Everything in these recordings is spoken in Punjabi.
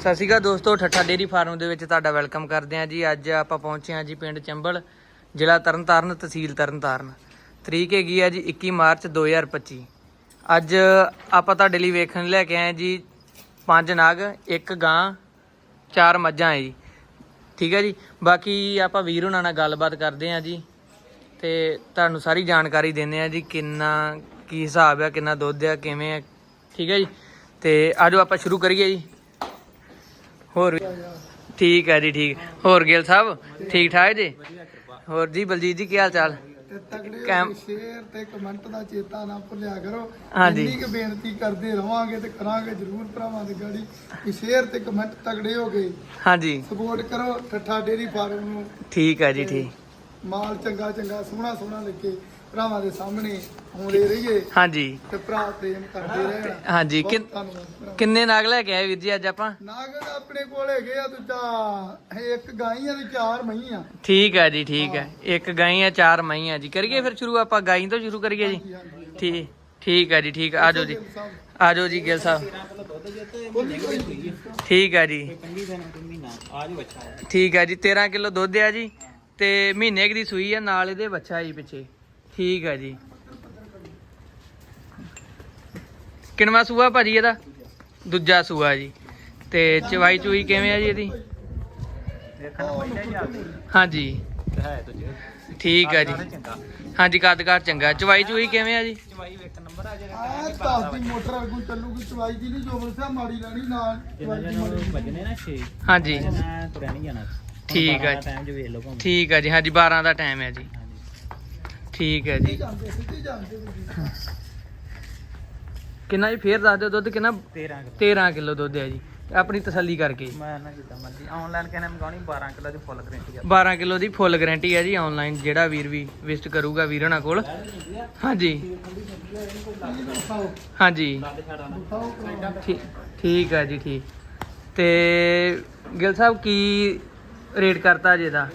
ਸਤਿ ਸ਼੍ਰੀ ਅਕਾਲ ਦੋਸਤੋ, ਠੱਠਾ ਡੇਰੀ ਫਾਰਮ ਦੇ ਵਿੱਚ ਤੁਹਾਡਾ ਵੈਲਕਮ ਕਰਦੇ ਹਾਂ ਜੀ। ਅੱਜ ਆਪਾਂ ਪਹੁੰਚੇ ਹਾਂ ਜੀ ਪਿੰਡ ਚੰਬਲ, ਜ਼ਿਲ੍ਹਾ ਤਰਨਤਾਰਨ, ਤਹਿਸੀਲ ਤਰਨਤਾਰਨ। ਤਰੀਕ ਹੈਗੀ ਆ ਜੀ 21 ਮਾਰਚ 2025 ਅੱਜ ਆਪਾਂ ਤੁਹਾਡੇ ਲਈ ਵੇਖਣ ਲੈ ਕੇ ਆਏ ਜੀ ਪੰਜ ਨਾਗ, ਇੱਕ ਗਾਂ, ਚਾਰ ਮੱਝਾਂ ਹੈ ਜੀ। ਠੀਕ ਹੈ ਜੀ? ਬਾਕੀ ਆਪਾਂ ਵੀਰ ਉਹਨਾਂ ਨਾਲ ਗੱਲਬਾਤ ਕਰਦੇ ਹਾਂ ਜੀ ਤੇ ਤੁਹਾਨੂੰ ਸਾਰੀ ਜਾਣਕਾਰੀ ਦਿੰਦੇ ਆ ਜੀ ਕਿੰਨਾ, ਕੀ ਹਿਸਾਬ ਆ, ਕਿੰਨਾ ਦੁੱਧ ਆ, ਕਿਵੇਂ ਆ। ਠੀਕ ਹੈ ਜੀ? ਤੇ ਆਜੋ ਆਪਾਂ ਸ਼ੁਰੂ ਕਰੀਏ ਜੀ। ਹੋਰ ਵੀ- ਠੀਕ ਹੈ ਜੀ ਠੀਕ। ਹੋਰ ਗਿਲ ਸਾਹਿਬ ਠੀਕ ਠਾਕ ਜੀ? ਹੋਰ ਜੀ ਬਲਜੀਤ ਜੀ ਕੀ ਹਾਲ ਚਾਲ? ਤੇ ਤਗੜੇ ਕੈਮ- ਸ਼ੇਅਰ ਤੇ ਕਮੈਂਟ ਦਾ ਚੇਤਾ ਨਾ ਭੁੱਲਿਆ ਕਰੋ। ਹਾਂਜੀ। ਇੰਨੀ ਕੁ ਬੇਨਤੀ ਕਰਦੇ ਰਵਾਂਗੇ ਤੇ ਕਰਾਂਗੇ ਜ਼ਰੂਰ ਭਰਾਵਾਂ ਦੀ ਗਾੜੀ ਕਿ ਸ਼ੇਅਰ ਤੇ ਕਮੈਂਟ ਤਗੜੇ ਹੋ ਗਏ ਹਾਂਜੀ। ਸਪੋਰਟ ਕਰੋ ਠੱਠਾ ਡੇਰੀ ਫਾਰਮ ਨੂੰ। ਠੀਕ ਹੈ ਜੀ ਠੀਕ। ਮਾਲ ਚੰਗਾ ਚੰਗਾ ਸੋਹਣਾ ਸੋਹਣਾ ਲੈ ਕੇ ਭਰਾਵਾਂ ਦੇ ਸਾਹਮਣੇ ਆਉਂਦੇ ਰਹੀਏ ਹਾਂਜੀ। ਤੇ ਭਰਾ ਪ੍ਰੇਮ ਕਰਦੇ ਰਹਿਣ। ਹਾਂਜੀ ਬਹੁਤ ਕਿੰਨ- ਧੰਨਵਾਦ ਭਰਾ। ਕਿੰਨੇ ਨਾਗ ਲੈ ਕੇ ਆਏ ਵੀਰ ਜੀ ਅੱਜ ਆਪਾਂ? ਨਾਗਰ ਆਪਣੇ ਕੋਲ ਹੈਗੇ ਆ ਦੂਜਾ ਇਹ ਇੱਕ ਗਾਈ ਆ ਤੇ ਚਾਰ ਮਹੀਂ ਆ ਠੀਕ ਹੈ ਜੀ ਠੀਕ ਹੈ। ਇੱਕ ਗਾਈ ਆ ਚਾਰ ਮਈਆਂ ਜੀ। ਕਰੀਏ ਫਿਰ ਸ਼ੁਰੂ ਆਪਾਂ ਗਾਈ ਤੋਂ ਸ਼ੁਰੂ ਕਰੀਏ ਜੀ? ਹਾਂਜੀ ਠੀਕ ਠੀਕ ਹੈ ਜੀ ਠੀਕ ਆਜੋ ਜੀ। ਸਾਹਿਬ। ਆਜੋ ਜੀ ਗਿਲ ਸਾਹਿਬ। ਕੋਈ ਠੀਕ ਹੈ ਜੀ। ਠੀਕ ਹੈ ਜੀ 13 ਕਿਲੋ ਦੁੱਧ ਆ ਜੀ। ਤੇ ਮਹੀਨੇ ਕੁ ਦੀ ਸੂਈ ਆ ਨਾਲ ਇਹਦੇ ਬੱਚਾ ਜੀ ਪਿੱਛੇ। ਠੀਕ ਆ ਜੀ। ਕਿੰਨਵਾ ਸੂਆ ਭਾਜੀ ਇਹਦਾ? ਦੂਜਾ ਸੂਆ ਜੀ। ਤੇ ਚਵਾਈ ਚੂਈ ਕਿਵੇਂ ਆ ਜੀ ਇਹਦੀ? ਹਾਂਜੀ। ਠੀਕ ਆ ਜੀ। ਹਾਂਜੀ ਕੱਦਕਾਰ ਚੰਗਾ। ਚਵਾਈ ਚੂਈ ਕਿਵੇਂ ਆ ਜੀ? ਆ ਦਸ ਦੀ ਮੋਟਰ ਅਗੂ ਚੱਲੂਗੀ ਚਵਾਈ ਦੀ ਨਹੀਂ ਜੋ ਮਰਸਾ ਮਾੜੀ ਲੈਣੀ ਨਾਲ ਚਵਾਈ ਦੀ ਮਾੜੀ ਹਾਂਜੀ। ਠੀਕ ਹੈ ਜੀ। ਟਾਈਮ ਚ ਵੇਖ ਠੀਕ ਆ ਜੀ, ਹਾਂਜੀ 12 ਦਾ ਟਾਈਮ ਹੈ ਜੀ। ਠੀਕ ਹੈ ਜੀ। ਜਾਂਦੇ ਸਿੱਧੇ ਜਾਂਦੇ ਵੀ। ਕਿੰਨਾ ਜੀ? ਫੇਰ ਦੱਸ ਦਿਓ ਦੁੱਧ ਕਿੰਨਾ? 13 ਕਿਲੋ। 13 ਕਿਲੋ ਦੁੱਧ ਹੈ ਜੀ। ਆਪਣੀ ਤਸੱਲੀ ਕਰਕੇ। ਮੈਂ ਨਾ ਜਿੱਦਾਂ ਮਰਜ਼ੀ। ਆਨਲਾਈਨ ਕਹਿੰਦੇ ਮੰਗਾਉਣੀ 12 ਕਿਲੋ ਦੀ ਫੁੱਲ ਗਰੰਟੀ ਆ। 12 ਕਿਲੋ ਦੀ ਫੁੱਲ ਗਾਰੰਟੀ ਹੈ ਜੀ ਆਨਲਾਈਨ ਜਿਹੜਾ ਵੀਰ ਵੀ ਵਿਜ਼ਿਟ ਕਰੂਗਾ ਵੀਰਣਾ ਕੋਲ। ਹਾਂਜੀ। ਹਾਂਜੀ। ਠੀ- ਠੀਕ ਹੈ ਜੀ ਠੀਕ। ਤੇ ਗਿਲ ਸਾਹਿਬ ਕੀ ਰੇਟ ਕਰਤਾ ਜੀ ਇਹਦਾ?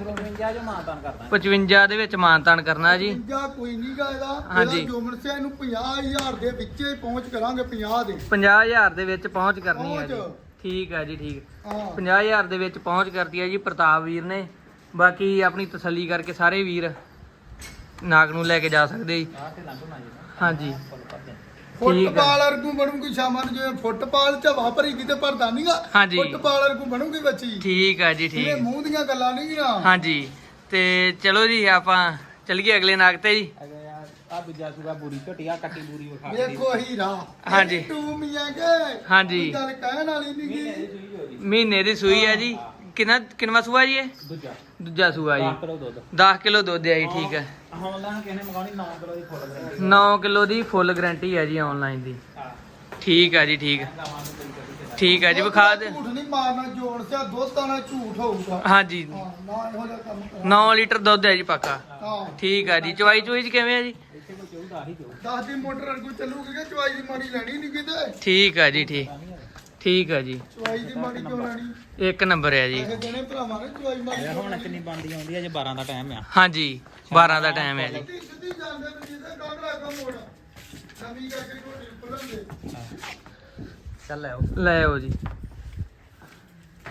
52 ਜੋ ਮਾਨਤਾਨ ਕਰਦਾ 55 ਦੇ ਵਿੱਚ ਮਾਨਤਾਨ ਕਰਨਾ ਜੀ। ਪੰਜਾਹ ਕੋਈ ਨਹੀਂ ਗਾ ਇਹਦਾ। ਹਾਂਜੀ। ਇਹਦਾ ਜੋਮਨ ਸਿਆ ਇਹਨੂੰ 50000 ਦੇ ਵਿੱਚ ਹੀ ਪਹੁੰਚ ਕਰਾਂਗੇ 50 ਦੇ। 50000 ਦੇ ਵਿੱਚ ਪਹੁੰਚ ਕਰਨੀ ਹੈ ਜੀ। ਪਹੁੰਚ। ਠੀਕ ਹੈ ਜੀ ਠੀਕ। ਹਾਂ। 50000 ਦੇ ਵਿੱਚ ਪਹੁੰਚ ਕਰਤੀ ਹੈ ਜੀ ਪ੍ਰਤਾਪ ਵੀਰ ਨੇ। ਬਾਕੀ ਆਪਣੀ ਤਸੱਲੀ ਕਰਕੇ ਸਾਰੇ ਵੀਰ ਨਾਗ ਨੂੰ ਲੈ ਕੇ ਜਾ ਸਕਦੇ ਤੇ ਜੀ ਹਾਂਜੀ। ਫੁੱਟਬਾਲ ਵਰਗੂ ਬਣੂਗੀ ਸ਼ਾਮਾਂ ਨੂੰ ਜਿਵੇਂ ਫੁੱਟਬਾਲ ਚ ਵਾਪਰੀ ਕਿਤੇ ਭਰਦਾ ਨਹੀਂਗਾ ਹਾਂਜੀ। ਫੁੱਟਬਾਲ ਵਰਗੂ ਬਣੂਗੀ ਬੱਚੀ ਠੀਕ ਹੈ ਜੀ ਠੀਕ। ਮੂੰਹ ਦੀਆਂ ਗੱਲਾਂ ਨਹੀਂ ਗਿਆ। ਹਾਂਜੀ। ਤੇ ਚਲੋ ਜੀ ਆਪਾਂ ਚੱਲੀਏ ਅਗਲੇ ਨਾਗ ਤੇ ਜੀ। ਅਗੇ ਯਾਰ ਆ ਦੂਜਾ ਸੂਗਾ ਬੂਰੀ ਝੋਟੀ ਆ ਕੱਟੀ ਬੂਰੀ ਵਿਖਾ ਵੇਖੋ ਹੀਰਾ ਹਾਂਜੀ। ਟੂ ਮੀਆਂ ਕੇ ਹਾਂਜੀ। ਕੋਈ ਗੱਲ ਕਹਿਣ ਵਾਲੀ ਨਹੀਂ ਗੀ। ਸੂਈ ਹੋ ਜੀ। ਮਹੀਨੇ ਦੀ ਸੂਈ ਹੈ ਜੀ। ਕਿੰਨਾ ਕਿੰਨਵਾ ਸੂਆ ਜੀ ਇਹ? ਦੂਜਾ। ਦੂਜਾ ਸੂਆ 10 ਜੀ ਕਿਲੋ ਦੁੱਧ। 10 ਕਿਲੋ ਦੁੱਧ ਹੈ ਜੀ ਠੀਕ ਹੈ ਆਨਲਾਈਨ ਕਹਿੰਦੇ ਮੰਗਾਉਣੀ 9 ਕਿਲੋ ਦੀ ਫੁੱਲ ਗਰੰਟੀ 9 ਕਿਲੋ ਦੀ ਫੁੱਲ ਗਾਰੰਟੀ ਹੈ ਜੀ ਆਨਲਾਈਨ ਦੀ। ਠੀਕ ਹੈ ਜੀ ਠੀਕ ਠੀਕ ਹੈ ਜੀ ਵਿਖਾ ਦੇ। ਝੂਠ ਨਹੀਂ ਮਾਰਨਾ ਜੋੜ ਸਿਆ ਦੋਸਤਾਂ ਨਾਲ ਝੂਠ ਹੋਊਗਾ। ਹਾਂਜੀ ਹਾਂ ਨਾ ਇਹੋ ਜਿਹਾ ਕੰਮ ਕਰ 9 ਲੀਟਰ ਦੁੱਧ ਹੈ ਜੀ ਪੱਕਾ। ਠੀਕ ਹੈ ਜੀ ਚਵਾਈ ਚੁਈ ਚ ਕਿਵੇਂ ਹੈ ਜੀ? ਇੱਥੇ ਕੋਈ ਚਾਹੁੰਦਾ ਹੀ ਜੋ ਦਸ ਦੀ ਮੋਟਰ ਅਰਗੂ ਚੱਲੂਗੀ ਕਿ ਚਵਾਈ ਦੀ ਮਾੜੀ ਲੈਣੀ ਨਹੀਂ ਕਿਤੇ? ਠੀਕ ਹੈ ਜੀ ਠੀਕ। ਠੀਕ ਹੈ ਜੀ। ਚਵਾਈ ਦੀ ਮਾੜੀ ਕਿਉਂ ਲੈਣੀ? ਇੱਕ ਨੰਬਰ ਹੈ ਜੀ। ਦੇਣੇ ਭਰਾਵਾਂ ਨੇ ਚਵਾਈ ਮਾੜੀ ਯਾਰ ਕਿਉਂ ਹੁਣ ਕਿੰਨੀ ਬੰਦੀ ਆਉਂਦੀ ਹੈ ਜੇ 12 ਦਾ ਟਾਈਮ ਆ। ਹਾਂਜੀ 12 ਦਾ ਟਾਈਮ ਹੈ ਜੀ। ਸਿੱਧੀ ਸਿੱਧੀ ਜਾਂਦੇ ਵੀ ਜਿਹਦੇ ਕੰਮ ਲੱਗਾ ਮੋੜ ਨਵੀਂ ਕਰਕੇ ਕੋਈ ਖੁੱਲਣ ਦੇ ਚੱਲ ਆਓ। ਲੈ ਆਓ ਜੀ।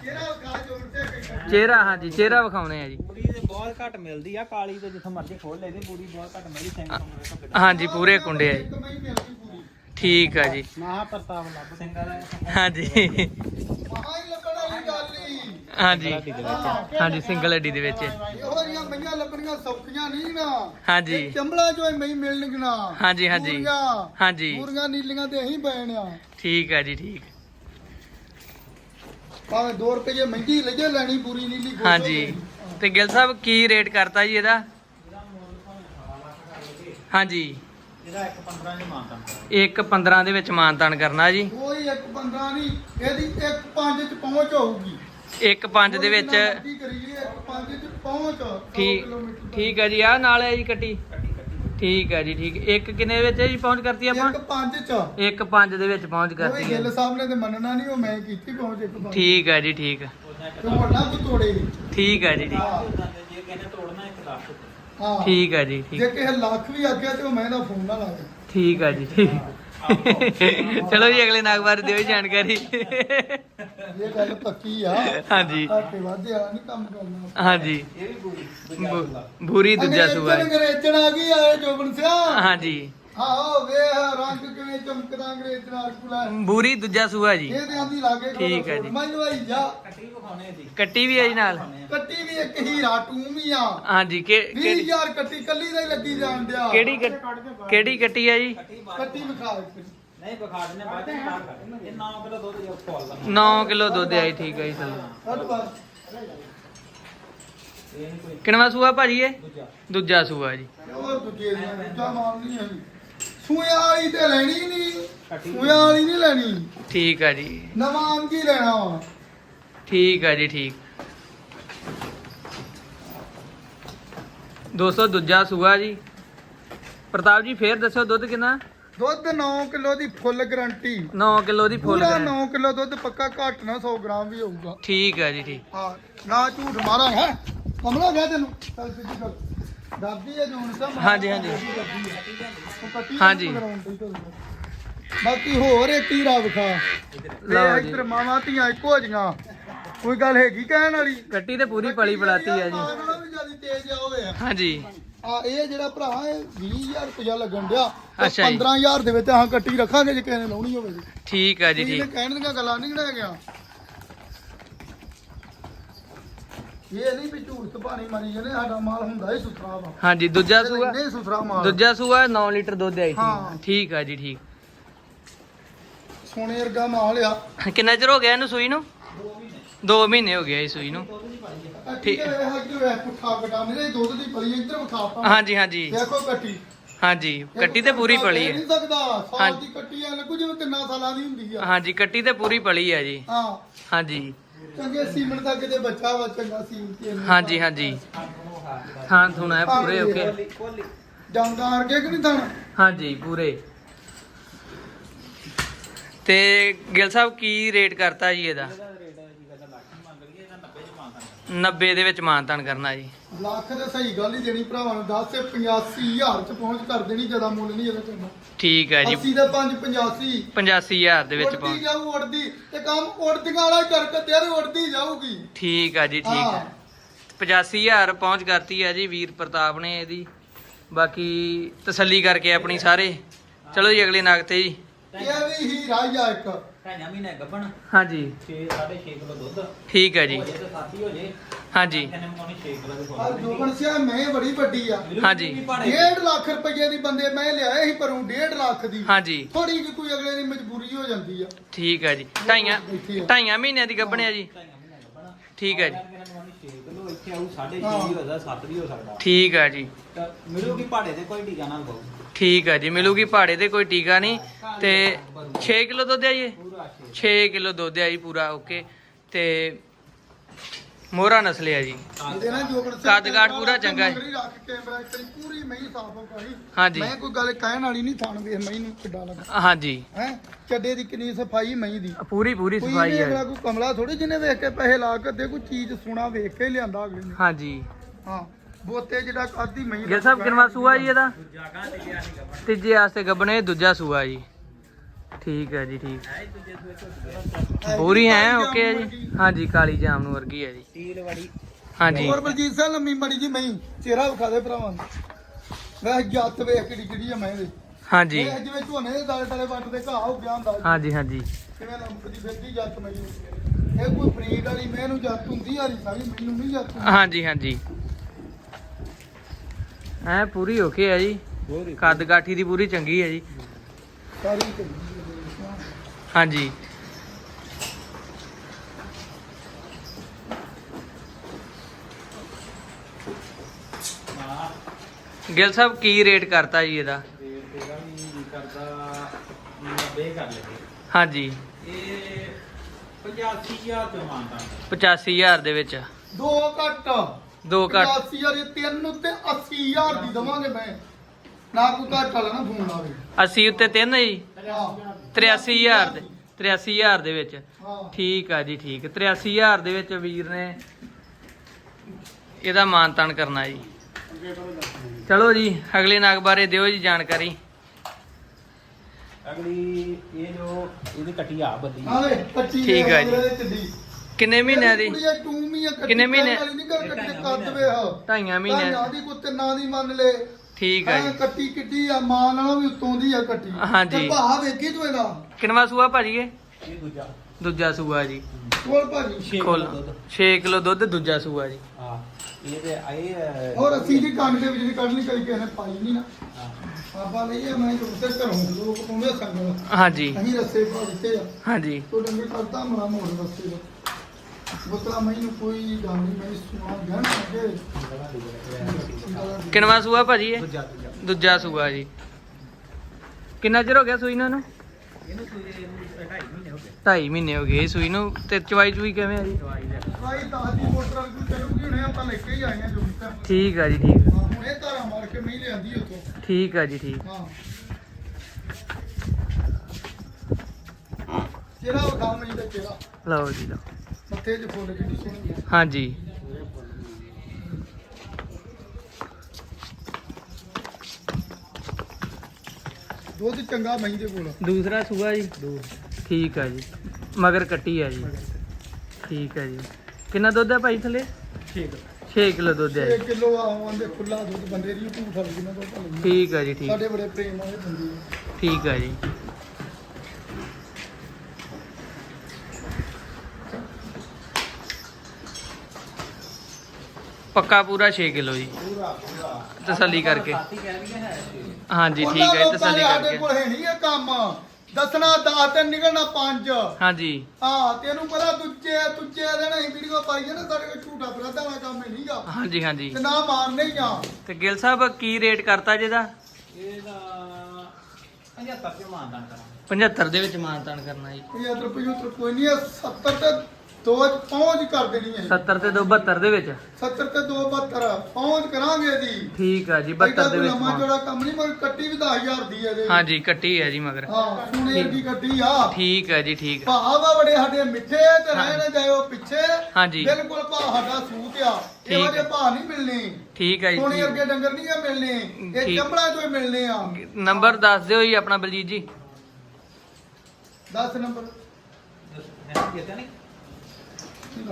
ਕਿਹੜਾ ਕਾ ਜੋੜ ਤੇ ਚਿਹਰਾ ਹਾਂਜੀ ਚਿਹਰਾ ਵਿਖਾਉਣੇ ਆ ਜੀ। ਬੂਰੀ ਤੇ ਬਹੁਤ ਘੱਟ ਮਿਲਦੀ ਆ ਕਾਲੀ ਤੇ ਜਿੱਥੋਂ ਮਰਜ਼ੀ ਖੋਲ ਲੈ ਦੇ ਬੂਰੀ ਬਹੁਤ ਘੱਟ ਮਿਲਦੀ ਸਿੰਘ ਤੋਂ ਹਾਂਜੀ ਪੂਰੇ ਕੁੰਡੇ ਆ ਜੀ। ਪੂਰੀ ਠੀਕ ਹੈ ਜੀ। ਮਹਾ ਪ੍ਰਤਾਪ ਲੱਭ ਸਿੰਘਾਂ ਦਾ ਹਾਂਜੀ ਮਹਾ ਹੀ ਲੱਭਣਾ ਹੀ ਗੱਲ ਹੀ ਹਾਂਜੀ। ਢਾਡੀ ਦੇ ਵਿੱਚ। ਹਾਂਜੀ ਸਿੰਗਲ ਅੱਡੀ ਦੇ ਵਿੱਚ। ਇਹੋ ਜਿਹੀਆਂ ਮਈਆਂ ਲੱਭਣੀਆਂ ਸੌਖੀਆਂ ਨਹੀਂ ਨਾ। ਹਾਂਜੀ। ਚੰਬਲਾ ਜੋ ਮਈ ਮਿਲਣਗੀਆਂ। ਹਾਂਜੀ, ਹਾਂਜੀ। ਪੂਰੀਆਂ- ਹਾਂਜੀ। ਪੂਰੀਆਂ ਨੀਲੀਆਂ ਤੇ ਅਸੀਂ ਪੈਣ ਆ। ਠੀਕ ਹੈ ਜੀ ਠੀਕ। ਭਾਵੇਂ 2 ਰੁਪਏ ਮਹਿੰਗੀ ਲੱਗੇ ਲੈਣੀ ਪੂਰੀ ਨੀਲੀ ਗੋਲ ਹਾਂਜੀ। ਤੇ ਗਿਲ ਸਾਹਿਬ ਕੀ ਰੇਟ ਕਰਤਾ ਜੀ ਇਹਦਾ? ਹਾਂਜੀ। ਇਹਦਾ 1 15 ਦੇ ਮਾਨਤਾਨ ਇੱਕ 15 ਦੇ ਵਿੱਚ ਮਾਨਤਾਨ ਕਰਨਾ ਜੀ। ਕੋਈ ਇੱਕ 15 ਨਹੀਂ ਇਹਦੀ ਇੱਕ 5 ਚ ਪਹੁੰਚ ਹੋਊਗੀ। ਇੱਕ 5 ਦੇ ਵਿੱਚ। ਜਿੰਨਾ ਮਰਜ਼ੀ ਕਰੀਏ ਇੱਕ 5 ਚ ਪਹੁੰਚ ਸੌ ਠੀਕ ਹੈ ਜੀ ਆ ਨਾਲ ਹੈ ਜੀ ਕੱਟੀ। ਠੀਕ ਹੈ ਜੀ ਠੀਕ। ਇੱਕ ਕਿੰਨੇ ਵਿੱਚ ਜੀ ਪਹੁੰਚ ਕਰਤੀ ਆਪਾਂ? ਇੱਕ 5 ਚ ਇੱਕ 5 ਦੇ ਵਿੱਚ ਪਹੁੰਚ ਕਰਤੀ ਗਿੱਲ ਹੈ। ਸਾਹਿਬ ਨੇ ਤੇ ਮੰਨਣਾ ਨਹੀਂ ਉਹ ਮੈਂ ਕੀਤੀ ਪਹੁੰਚ ਇੱਕ 5 ਠੀਕ ਹੈ ਜੀ ਠੀਕ ਤੇ ਮੋਢਾ ਕੋ ਤੋੜੇ ਠੀਕ ਹੈ ਜੀ ਠੀਕ। ਹਾਂ। ਜੇ ਕਹਿੰਦੇ ਤੋੜਨਾ ਇੱਕ ਲੱਖ ਹਾਂ। ਠੀਕ ਹੈ ਜੀ ਠੀਕ। ਜੇ ਕਿਸੇ ਲੱਖ ਵੀ ਆਖਿਆ ਤੇ ਉਹ ਮੈਂ ਦਾ ਫੋਨ ਨਾ ਲਾਵੇ ਠੀਕ ਹੈ ਜੀ ਠੀਕ। ਚਲੋ ਜੀ ਅਗਲੇ ਨਾਗ ਬਾਰੇ ਦਿਓ ਜੀ ਜਾਣਕਾਰੀ। ਇਹ ਗੱਲ ਪੱਕੀ ਆ। ਹਾਂਜੀ। ਘਾਟੇ ਵਾਧੇ ਵਾਲਾ ਨਹੀਂ ਕੰਮ ਕਰਨਾ। ਹਾਂਜੀ। ਇਹ ਵੀ ਪੂਰੀ ਦੂਜਾ ਸੂਆ। ਭੂਰੀ ਦੂਜਾ ਸੂਆ। ਹੈ। ਅੰਗਰੇਜ਼ਣ ਆ ਗਈ ਆਏ ਜੋਬਨ ਸਿਆ। ਹਾਂਜੀ। ਆਹੋ ਵੇਖ ਰੰਗ ਕਿਵੇਂ ਚਮਕਦਾ ਕੁਲਾ ਭੂਰੀ ਦੂਜਾ ਸੂਆ ਜੀ। ਇਹ ਤੇ ਆਂਦੀ ਲਾਗੇ ਠੀਕ ਹੈ ਜੀ। ਕੱਟੀ ਵਿਖਾਉਣੇ ਸੀ। ਕੱਟੀ ਵੀ ਹੈ ਜੀ ਨਾਲ। ਕੱਟੀ ਵੀ ਇੱਕ ਹੀਰਾ ਟੂਮ ਹੀ ਆ। ਹਾਂਜੀ ਕਿ- ਕਿਹੜੀ 20000 ਕੱਟੀ ਕੱਲੀ ਦਾ ਹੀ ਲੱਗੀ ਜਾਣ ਡਿਆ। ਕਿਹੜੀ ਕੱਟ- ਕਿਹੜੀ ਕੱਟੀ ਹੈ ਜੀ? ਕੱਟੀ ਬਾਅਦ ਕੱਟੀ ਵਿਖਾ ਇੱਕ। ਨਹੀਂ ਵਿਖਾ ਦਿੰਦੇ ਬਾਅਦ ਚ ਬਾਹਰ ਕੱਢ ਇਹ 9 ਕਿਲੋ ਦੁੱਧ ਜੋ ਖੋਲ ਦਾ 9 ਕਿਲੋ ਦੁੱਧ ਆਈ ਠੀਕ ਹੈ ਜੀ ਚਲੋ ਹਟ ਬਸ ਇਹ ਨਹੀਂ ਕੋਈ ਕਿੰਨਵਾ ਸੂਆ ਭਾਜੀ ਇਹ? ਦੂਜਾ। ਦੂਜਾ ਸੂਆ ਜੀ। ਉਹ ਦੂਜੇ ਦੂਜਾ ਮਾਲ ਨਹੀਂ ਹੈ ਸੂਇਆ ਵਾਲੀ ਤੇ ਲੈਣੀ ਨਹੀਂ ਸੂਇਆ ਵਾਲੀ ਨਹੀਂ ਲੈਣੀ। ਠੀਕ ਆ ਜੀ। ਨਵਾਂ ਹੀ ਲੈਣਾ ਵਾ? ਠੀਕ ਆ ਜੀ ਠੀਕ। ਦੋਸਤੋ ਦੂਜਾ ਸੂਆ ਜੀ। ਪ੍ਰਤਾਪ ਜੀ ਫੇਰ ਦੱਸੋ ਦੁੱਧ ਕਿੰਨਾ? ਦੁੱਧ 9 ਕਿਲੋ ਦੀ ਫੁੱਲ ਗਾਰੰਟੀ। 9 ਕਿਲੋ ਦੀ ਫੁੱਲ ਪੂਰਾ ਗਰੰਟੀ। 9 ਕਿਲੋ ਦੁੱਧ ਪੱਕਾ ਘੱਟ ਨਾ 100 ਗ੍ਰਾਮ ਵੀ ਹੋਊਗਾ। ਠੀਕ ਆ ਜੀ ਠੀਕ। ਹਾਂ ਨਾ ਝੂਠ ਮਾਰਾ ਹੈ। ਕਮਲਾ ਗਿਆ ਤੈਨੂੰ। ਚੱਲ ਸਿੱਧੀ ਕਰ ਦਾਦੀ ਹੈ ਜੋਨ ਸਾਹਿਬ ਹਾਂਜੀ, ਹਾਂਜੀ। ਹਾਂਜੀ। ਬਾਕੀ ਹੋਰ ਇੱਕ ਹੀ ਰਾ ਵਿਖਾ ਲਓ ਜੀ। ਇੱਧਰ ਮਾਵਾਂ ਧੀਆਂ ਇੱਕੋ ਜੀਆਂ ਕੋਈ ਗੱਲ ਹੈਗੀ ਕਹਿਣ ਵਾਲੀ? ਕੱਟੀ ਤੇ ਪੂਰੀ ਪਲੀ ਪਲਾਤੀ ਆ ਜੀ। ਮਾਂ ਨਾਲੋਂ ਵੀ ਜ਼ਿਆਦਾ ਤੇਜ਼ ਆ ਹੋਵੇ ਆ ਹਾਂਜੀ। ਆ ਇਹ ਜਿਹੜਾ ਭਰਾ ਇਹ 20000 ਰੁਪਇਆ ਲੱਗਣ ਡਿਆ। ਤੇ ਅੱਛਾ ਜੀ। 15000 ਦੇ ਵਿੱਚ ਹਾਂ ਕੱਟੀ ਰੱਖਾਂਗੇ ਜੇ ਕਿਸੇ ਨੇ ਲਾਉਣੀ ਹੋਵੇ। ਜੀ ਠੀਕ ਆ ਜੀ ਇਹਨੇ ਠੀਕ। ਕਹਿਣ ਦੀਆਂ ਗੱਲਾਂ ਨਹੀਂ ਕਿਹੜਾ ਗਿਆ। ਇਹ ਨਹੀਂ ਵੀ ਝੂਠ ਪਾਣੀ ਮਾਰੀ ਜਾਂਦੇ ਸਾਡਾ ਮਾਲ ਹੁੰਦਾ ਹੀ ਸੁਥਰਾ ਵਾ। ਹਾਂਜੀ ਦੂਜਾ ਸੂਆ ਨਹੀਂ ਸੁਥਰਾ ਮਾਲ। ਦੂਜਾ ਸੂਆ 9 ਲੀਟਰ ਦੁੱਧ ਆਈ ਹਾਂ। ਸੀ ਠੀਕ ਆ ਜੀ ਠੀਕ। ਸੋਨੇ ਵਰਗਾ ਮਾਲ ਆ। ਕਿੰਨਾ ਚਿਰ ਹੋ ਗਿਆ ਇਹਨੂੰ ਸੂਈ ਨੂੰ? 2 ਮਹੀਨੇ ਹੋ ਗਏ ਇਹ ਸੂਈ ਨੂੰ। ਠੀਕ। ਠੀਕ। ਹੈ ਇਹ ਹੱਥ ਵੇ ਪੁੱਠਾ ਕਟਾ ਮੇਰੇ ਦੁੱਧ ਦੀ ਪਲੀ ਇੱਧਰ ਵਿਖਾ ਪਾ ਹਾਂਜੀ ਹਾਂਜੀ। ਦੇਖੋ ਕੱਟੀ। ਹਾਂਜੀ ਕੱਟੀ ਤੇ ਪੂਰੀ ਪਲੀ ਨਹੀਂ ਹੈ ਸਕਦਾ ਸਾਲ ਹਾਂਜੀ। ਦੀ ਕੱਟੀ ਆ ਲੱਗੂ ਜਿਵੇਂ ਤਿੰਨਾਂ ਸਾਲਾਂ ਦੀ ਹੁੰਦੀ ਆ। ਹਾਂਜੀ ਕੱਟੀ ਤੇ ਪੂਰੀ ਪਲੀ ਹੈ ਜੀ। ਹਾਂ। ਹਾਂਜੀ। ਚੰਗੇ ਸੀਮਨ ਦਾ ਕਿਤੇ ਬੱਚਾ ਵਾ ਚੰਗਾ ਸੀਮ ਤੇ। ਹਾਂਜੀ ਹਾਂਜੀ। ਥਾਂ ਥੁਣਾ ਹੈ ਪੂਰੇ ਓਕੇ। ਡਾਂਗਾ ਵਰਗੇ ਕਿ ਨਹੀਂ ਥਾਣਾ ਹਾਂਜੀ ਪੂਰੇ। ਤੇ ਗਿਲ ਸਾਹਿਬ ਕੀ ਰੇਟ ਕਰਤਾ ਜੀ ਇਹਦਾ? ਇਹਦਾ ਰੇਟ ਜੀ ਕਹਿੰਦਾ ਲੱਖ ਮੰਗ ਲਈਏ ਇਹਦਾ 90 ਚ ਮਾਂ ਕਰਨਾ? 90 ਦੇ ਵਿੱਚ ਮਾਨਤਾਨ ਕਰਨਾ ਜੀ। ਲੱਖ ਤੇ ਸਹੀ ਗੱਲ ਹੀ ਦੇਣੀ ਭਰਾਵਾਂ ਨੂੰ 10 ਤੇ 85000 ਚ ਪਹੁੰਚ ਕਰ ਦੇਣੀ ਜ਼ਿਆਦਾ ਮੁੱਲ ਨਹੀਂ ਇਹਦਾ ਚੰਗਾ ਠੀਕ ਹੈ ਜੀ। 80 ਦੇ 5 85 85000 ਦੇ ਵਿੱਚ ਪਹੁੰਚ। ਜਾਊ ਉੜਦੀ ਤੇ ਕੰਮ ਉੜਦੀਆਂ ਵਾਲਾ ਹੀ ਕਰਕੇ ਤੇਰੇ ਉੜਦੀ ਜਾਊਗੀ। ਠੀਕ ਆ ਜੀ ਠੀਕ ਹਾਂ। ਹੈ 85000 ਪਹੁੰਚ ਕਰਤੀ ਹੈ ਜੀ ਵੀਰ ਪ੍ਰਤਾਪ ਨੇ ਇਹਦੀ। ਬਾਕੀ ਤਸੱਲੀ ਕਰਕੇ ਆਪਣੀ ਸਾਰੇ। ਚਲੋ ਜੀ ਅਗਲੇ ਨਾਗ ਤੇ ਜੀ। ਇਹ ਵੀ ਹੀਰਾ ਹੀ ਆ ਇੱਕ। ਢਾਈਆਂ ਮਹੀਨੇ ਗੱਭਣ ਹਾਂਜੀ। 6 6.5 ਕਿਲੋ ਦੁੱਧ। ਠੀਕ ਹੈ ਜੀ। ਹੋ ਜੇ ਤੇ ਸਾਥੀ ਹੋ ਜੇ। ਹਾਂਜੀ। ਇਹਨੇ ਮੋਣੀ 6 ਕਿਲੋ ਦੇ ਆ ਖੋਲ ਜੋਬਨ ਸਿਆ ਮੈਂ ਬੜੀ ਵੱਡੀ ਆ। ਹਾਂਜੀ। 1.5 ਲੱਖ ਰੁਪਏ ਦੀ ਬੰਦੇ ਮੈਂ ਲਿਆਏ ਸੀ ਪਰੋਂ 1.5 ਲੱਖ ਦੀ। ਹਾਂਜੀ। ਥੋੜੀ ਜਿਹੀ ਕੋਈ ਅਗਲੇ ਦੀ ਮਜਬੂਰੀ ਹੋ ਜਾਂਦੀ ਆ। ਠੀਕ ਹੈ ਜੀ। ਢਾਈਆਂ। ਢਾਈਆਂ ਮਹੀਨਿਆਂ ਦੀ ਗੱਭਣਿਆ ਜੀ। ਢਾਈਆਂ ਮਹੀਨੇ ਗੱਭਣ ਠੀਕ ਹੈ ਜੀ। ਇਹਨੇ ਮੋਣੀ 6 ਕਿਲੋ ਇੱਥੇ ਆਊ 6.5 ਵੀ ਹੋ ਸਕਦਾ 7 ਵੀ ਹੋ ਸਕਦਾ। ਠੀਕ ਹੈ ਜੀ। ਤਾਂ ਮਿਲੂਗੀ ਪਹਾੜੇ ਤੇ ਕੋਈ ਟੀਕਾ ਨਾ ਲਵਾਓ। ਠੀਕ ਹੈ ਜੀ ਮਿਲੂਗੀ ਪਹਾੜੇ ਤੇ ਕੋਈ ਟੀਕਾ ਨਹੀਂ। ਤੇ 6 ਕਿਲੋ ਦੁੱਧ ਹੈ ਜੀ? ਪੂਰਾ 6 6 ਕਿਲੋ ਦੁੱਧ ਹੈ ਜੀ ਪੂਰਾ ਓਕੇ। ਤੇ ਮੋਹਰਾ ਨਸਲ ਹੈ ਜੀ। ਇਹਦੇ ਨਾਲ ਪੂਰਾ ਚੰਗਾ ਹੈ। ਮਗਰੀ ਰੱਖ ਪੂਰੀ ਮਹੀਂ ਸਾਫ਼ ਹੋ ਗਈ ਹਾਂਜੀ। ਮੈਂ ਕੋਈ ਗੱਲ ਕਹਿਣ ਵਾਲੀ ਨਹੀਂ ਥਾਣ ਵੇਖ ਮਹੀਂ ਨੂੰ ਕਿੱਡਾ ਲੱਗਾ। ਹਾਂਜੀ। ਹੈ? ਚੱਡੇ ਦੀ ਕਿੰਨੀ ਸਫ਼ਾਈ ਮਹੀਂ ਦੀ। ਪੂਰੀ ਪੂਰੀ ਕੋਈ ਸਫ਼ਾਈ ਹੈ ਕੋਈ ਕਮਲਾ ਥੋੜੀ ਜਿਹਨੇ ਵੇਖ ਕੇ ਪੈਸੇ ਲਾ ਕੇ ਕੋਈ ਚੀਜ਼ ਵੇਖ ਕੇ ਲਿਆਂਦਾ ਅਗਲੇ ਨੇ। ਹਾਂਜੀ। ਹਾਂ। ਬੋਤੇ ਜਿਹੜਾ ਕਾਦੀ ਮਹੀਂ ਗਿਲ ਸਾਹਿਬ ਕਿੰਨਵਾ ਸੂਆ ਜੀ ਇਹਦਾ? ਤੀਜੇ ਵਾਸਤੇ ਗੱਬਣੇ ਦੂਜਾ ਸੂਆ ਜੀ। ਠੀਕ ਹੈ ਜੀ ਠੀਕ। ਪੂਰੀ ਹੈ ਓਕੇ ਹੈ ਜੀ। ਹਾਂਜੀ ਕਾਲੀ ਜਾਮ ਨੂੰ ਵਰਗੀ ਹੈ ਜੀ। ਤੀਲ ਵਾਲੀ। ਹਾਂਜੀ। ਹੋਰ ਬਲਜੀਤ ਸਿੰਘ ਲੰਮੀ ਮੜੀ ਜੀ ਮਹੀਂ ਚਿਹਰਾ ਵਿਖਾ ਦੇ ਭਰਾਵਾਂ ਨੂੰ। ਵੈਸੇ ਜੱਤ ਵੇਖ ਕਿਹੜੀ ਕਿਹੜੀ ਆ ਮੈਂ ਦੇ ਹਾਂਜੀ। ਇਹ ਜਿਵੇਂ ਝੋਨੇ ਦੇ ਦਾਲੇ ਦਾਲੇ ਵੱਟ ਦੇ ਘਾਹ ਹੋ ਗਿਆ ਹੁੰਦਾ। ਹਾਂਜੀ ਹਾਂਜੀ। ਕਿਵੇਂ ਲੰਮਕਦੀ ਫਿਰਦੀ ਜੱਤ ਮਈ ਇਹ ਕੋਈ ਬਰੀਡ ਵਾਲੀ ਮੈਂ ਨੂੰ ਜੱਤ ਹੁੰਦੀ ਆ ਰਹੀ ਸਾਰੀ ਮੈਨੂੰ ਨਹੀਂ ਜੱਤ ਹਾਂਜੀ ਹਾਂਜੀ। ਐ ਪੂਰੀ ਓਕੇ ਹੈ ਜੀ। ਕੱਦ ਕਾਠੀ ਦੀ ਪੂਰੀ ਚੰਗੀ ਹੈ ਜੀ। ਸਾਰੀ ਚੰਗੀ। ਆ। ਹਾਂਜੀ। ਗਿਲ ਸਾਹਿਬ ਕੀ ਰੇਟ ਕਰਤਾ ਜੀ ਇਹਦਾ? ਰੇਟ ਤੇਰਾ ਵੀ ਕਰਦਾ 90 ਕਰ ਲਗੇ ਹਾਂਜੀ। ਇਹ 85000 ਤੇ ਮੰਨਦਾ 85000 ਦੇ ਵਿੱਚ। ਦੋ ਘੱਟ। ਦੋ ਘੱਟ। 80000 ਇਹ ਤਿੰਨ ਉੱਤੇ 80000 ਦੀ ਦਵਾਂਗੇ ਮੈਂ। ਨਾ ਕੋਈ ਘੱਟ ਵਾਲਾ ਨਾ ਫੋਨ ਆਵੇ। 80 ਉੱਤੇ 3 ਜੀ? ਹਾਂ। 83000 ਦੇ 83000 ਦੇ ਵਿੱਚ। ਹਾਂ। ਠੀਕ ਆ ਜੀ ਠੀਕ। 83000 ਦੇ ਵਿੱਚ ਵੀਰ ਨੇ ਇਹਦਾ ਮਾਨਤਾਨ ਕਰਨਾ ਜੀ। ਚਲੋ ਜੀ ਅਗਲੇ ਨਾਗ ਬਾਰੇ ਦਿਓ ਜੀ ਜਾਣਕਾਰੀ। ਅਗਲੀ ਇਹ ਜੋ ਇਹਦੀ ਕੱਟੀ ਆ ਬੱਲੀ। ਆਵੇ ਕੱਚੀ ਠੀਕ ਆ ਜੀ। ਜੀ ਕਿੰਨੇ ਮਹੀਨਿਆਂ ਦੀ? ਕਿੰਨੇ ਮਹੀਨੇ? ਕੱਦ ਵੇ ਹਾਂ ਢਾਈਆਂ ਢਾਈਆਂ ਦੀ ਕੋਈ ਤਿੰਨਾਂ ਦੀ ਮੰਨ ਲੈ। ਠੀਕ ਹੈ ਜੀ। ਕੱਟੀ ਕਿੱਡੀ ਆ ਮਾਂ ਨਾਲੋਂ ਵੀ ਉੱਤੋਂ ਦੀ ਆ ਕੱਟੀ। ਹਾਂਜੀ। ਤੇ ਭਾਅ ਵੇਖੀ ਤੂੰ ਇਹਦਾ? ਕਿੰਨਵਾ ਸੂਆ ਭਾਜੀ ਇਹ? ਇਹ ਦੂਜਾ। ਦੂਜਾ ਸੂਆ ਜੀ। ਕੋਲ ਭਾਜੀ। ਛੇ ਖੋਲ। ਕਿਲੋ ਦੁੱਧ। 6 ਕਿਲੋ ਦੁੱਧ ਦੂਜਾ ਸੂਆ ਜੀ। ਹਾਂ ਇਹ ਤੇ ਆਏ ਅਹ, ਹੋਰ ਅਸੀਂ ਦੀ ਕੰਨ ਦੇ ਵਿੱਚ ਦੀ ਕੱਢ ਲਈ ਕਈ ਕਿਸੇ ਨੇ ਪਾਈ ਨਹੀਂ ਨਾ। ਹਾਂ। ਆਪਾਂ ਲਈਏ ਮੈਂ ਉੱਤੇ ਘਰੋਂ ਲੋਕ ਪਾਉਂਦੇ ਸੰਗਲ। ਹਾਂਜੀ। ਅਸੀਂ ਰੱਸੇ ਪਾ ਦਿੱਤੇ ਆ। ਹਾਂਜੀ। ਤੋ ਡੰਗਰ ਕਰਦਾ ਮਰਾ ਮੋੜ ਰੱਸੇ ਦਾ। ਬਤਲਾ ਮੈਨੂੰ ਕੋਈ ਗੱਲ ਨਹੀਂ ਮੈਂ ਸੁਣਾ ਗਣ ਕੇ ਕਿੰਨਵਾ ਸੂਆ ਭਾਜੀ ਇਹ? ਦੂਜਾ ਸੂਆ ਜੀ। ਕਿੰਨਾ ਚਿਰ ਹੋ ਗਿਆ ਸੂਈ ਨੂੰ ਇਹਨੂੰ? ਇਹਨੂੰ ਢਾਈ ਮਹੀਨੇ ਹੋ ਗਏ। 2.5 ਮਹੀਨੇ ਹੋ ਗਏ ਸੂਈ ਨੂੰ। ਤੇ ਚਵਾਈ ਚੂਈ ਕਿਵੇਂ ਆ ਜੀ? ਦਵਾਈ ਲੈ। ਭਾਈ ਦਾਦੀ ਮੋਟਰ ਵਾਲੀ ਕੋਈ ਚੱਲੂਗੀ ਹੁਣੇ ਆਪਾਂ ਲੈ ਕੇ ਹੀ ਆਏ ਆ ਜੁਗਤਾ ਠੀਕ ਆ ਜੀ ਠੀਕ ਹਾਂ ਹੁਣੇ ਧਾਰਾ ਮਾਰ ਕੇ ਨਹੀਂ ਲਿਆਂਦੀ ਉੱਥੋਂ। ਠੀਕ ਆ ਜੀ ਠੀਕ। ਹਾਂ। ਜਿਹੜਾ ਤੇ ਲਓ ਜੀ ਲਓ। 'ਚ ਫੁੱਲ ਸੋਹਣੀ ਆ ਹਾਂਜੀ। ਦੁੱਧ ਚੰਗਾ ਮਹੀਂ ਦੇ ਕੋਲ। ਦੂਸਰਾ ਸੂਆ ਜੀ? ਠੀਕ ਆ ਜੀ। ਮਗਰ ਕੱਟੀ ਆ ਜੀ। ਠੀਕ ਆ ਜੀ। ਕਿੰਨਾ ਦੁੱਧ ਹੈ ਭਾਈ ਥੱਲੇ? ਠੀਕ 6 ਕਿਲੋ ਦੁੱਧ ਹੈ 1 ਕਿਲੋ ਆਉਂਦੇ ਖੁੱਲਾ ਦੁੱਧ ਬੰਦੇ ਦੀ ਝੂਠ ਵਾਲੀ ਜਿੰਨਾ ਦੁੱਧ ਲੈਂਦੇ ਠੀਕ ਆ ਜੀ ਠੀਕ। ਸਾਡੇ ਬੜੇ ਪ੍ਰੇਮ ਵਾਲੇ ਬੰਦੇ ਆ। ਠੀਕ ਆ ਜੀ। ਪੱਕਾ ਪੂਰਾ 6 ਕਿਲੋ ਜੀ। ਪੂਰਾ ਪੂਰਾ ਤਸੱਲੀ ਕਰਕੇ। ਹਾਂਜੀ ਠੀਕ ਹੈ ਤਸੱਲੀ ਦੇ ਕਰਕੇ। ਕੋਲ ਹੈ ਨਹੀਂ ਇਹ ਕੰਮ। ਦੱਸਣਾ 10 ਤੇ ਨਿਕਲਣਾ 5 ਹਾਂਜੀ। ਹਾਂ ਤੈਨੂੰ ਪਤਾ ਦੂਜੇ ਦੂਜੇ ਦਿਨ ਅਸੀਂ ਵੀਡੀਓ ਪਾਈ ਹੈ ਨਾ ਸਾਡੇ ਕੋਲ ਝੂਠਾ ਫਰਾਦਾ ਵਾਲਾ ਕੰਮ ਹੈ ਨਹੀਂਗਾ। ਹਾਂਜੀ ਹਾਂਜੀ। ਤੇ ਨਾ ਮਾਰਨੇ ਹੀ ਆ। ਤੇ ਗਿਲ ਸਾਹਿਬ ਕੀ ਰੇਟ ਕਰਤਾ ਜਿਹਦਾ? ਇਹਦਾ 75 ਤੇ ਮਾਨਦਾਨ ਕਰਾਂ 75 ਦੇ ਵਿੱਚ ਮਾਨਤਾਨ ਕਰਨਾ ਜੀ। ਇਹ ਅਦਰ ਪਜੂਤਰ ਕੋਈ ਨਹੀਂ ਹੈ 70 ਤੇ 2 ਪਹੁੰਚ ਕਰ ਦੇਣੀ ਹੈ 70 ਤੇ 272 ਦੇ ਵਿੱਚ। 70 ਤੇ 2 72 ਪਹੁੰਚ ਕਰਾਂਗੇ ਜੀ। ਠੀਕ ਆ ਜੀ ਐਡਾ 72 ਦੇ ਕੋਈ ਵਿੱਚ ਲੰਮਾ ਪਹੁੰਚ। ਜੋੜਾ ਕੰਮ ਨਹੀਂ ਮगर ਕੱਟੀ ਵੀ 10000 ਦੀ ਹੈ ਜੀ ਹਾਂਜੀ ਕੱਟੀ ਹੈ ਜੀ ਮਗਰ। ਹਾਂ ਸੁਣੇ ਦੀ ਕੱਟੀ ਆ। ਠੀਕ ਹੈ ਜੀ ਠੀਕ ਆ। ਭਾਅ ਵਾ ਬੜੇ ਸਾਡੇ ਮਿੱਠੇ ਤੇ ਰਹਿਣ ਜਾਇਓ ਪਿੱਛੇ। ਹਾਂਜੀ। ਬਿਲਕੁਲ ਭਾਅ ਸਾਡਾ ਸੂਤ ਆ। ਇਹੋ ਜਿਹੇ ਹੈ। ਭਾਅ ਨਹੀਂ ਮਿਲਣੇ। ਠੀਕ ਹੈ ਸੋਨੇ ਜੀ ਅੱਗੇ ਡੰਗਰ ਨਹੀਂ ਆ ਮਿਲਣੇ। ਇਹ। ਚੰਬੜਾ ਤੋਂ ਮਿਲਣੇ ਆ। ਨੰਬਰ ਦੱਸ ਦਿਓ ਜੀ ਆਪਣਾ ਬਲਜੀਤ ਜੀ। 10 ਨੰਬਰ। ਮੈਂ ਕਿਹਾ ਨਹੀਂ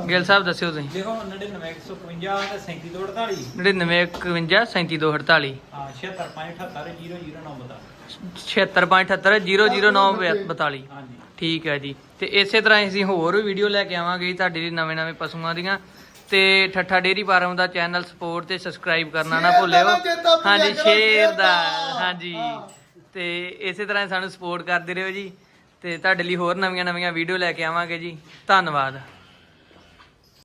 ਗਿਲ ਸਾਹਿਬ ਦੱਸਿਓ ਤੁਸੀਂ। ਦੇਖੋ 99151 ਤੇ 3748 9951 37248 ਹਾਂ 76587009 ਬਤਾ 7578000942 ਹਾਂਜੀ। ਠੀਕ ਹੈ ਜੀ। ਤੇ ਇਸੇ ਤਰ੍ਹਾਂ ਹੀ ਅਸੀਂ ਹੋਰ ਵੀ ਵੀਡੀਓ ਲੈ ਕੇ ਆਵਾਂਗੇ ਤੁਹਾਡੇ ਲਈ ਨਵੇਂ ਨਵੇਂ ਪਸ਼ੂਆਂ ਦੀਆਂ। ਤੇ ਠੱਠਾ ਡੇਰੀ ਫਾਰਮ ਦਾ ਚੈਨਲ ਸਪੋਰਟ ਤੇ ਸਬਸਕ੍ਰਾਈਬ ਕਰਨਾ ਨਾ ਭੁੱਲਿਓ। ਹਾਂਜੀ ਸ਼ੇਰ ਦਾ। ਹਾਂਜੀ। ਤੇ ਇਸੇ ਤਰ੍ਹਾਂ ਸਾਨੂੰ ਸਪੋਰਟ ਕਰਦੇ ਰਹੋ ਜੀ। ਤੇ ਤੁਹਾਡੇ ਲਈ ਹੋਰ ਨਵੀਆਂ ਨਵੀਆਂ ਵੀਡੀਓ ਲੈ ਕੇ ਆਵਾਂਗੇ ਜੀ। ਧੰਨਵਾਦ।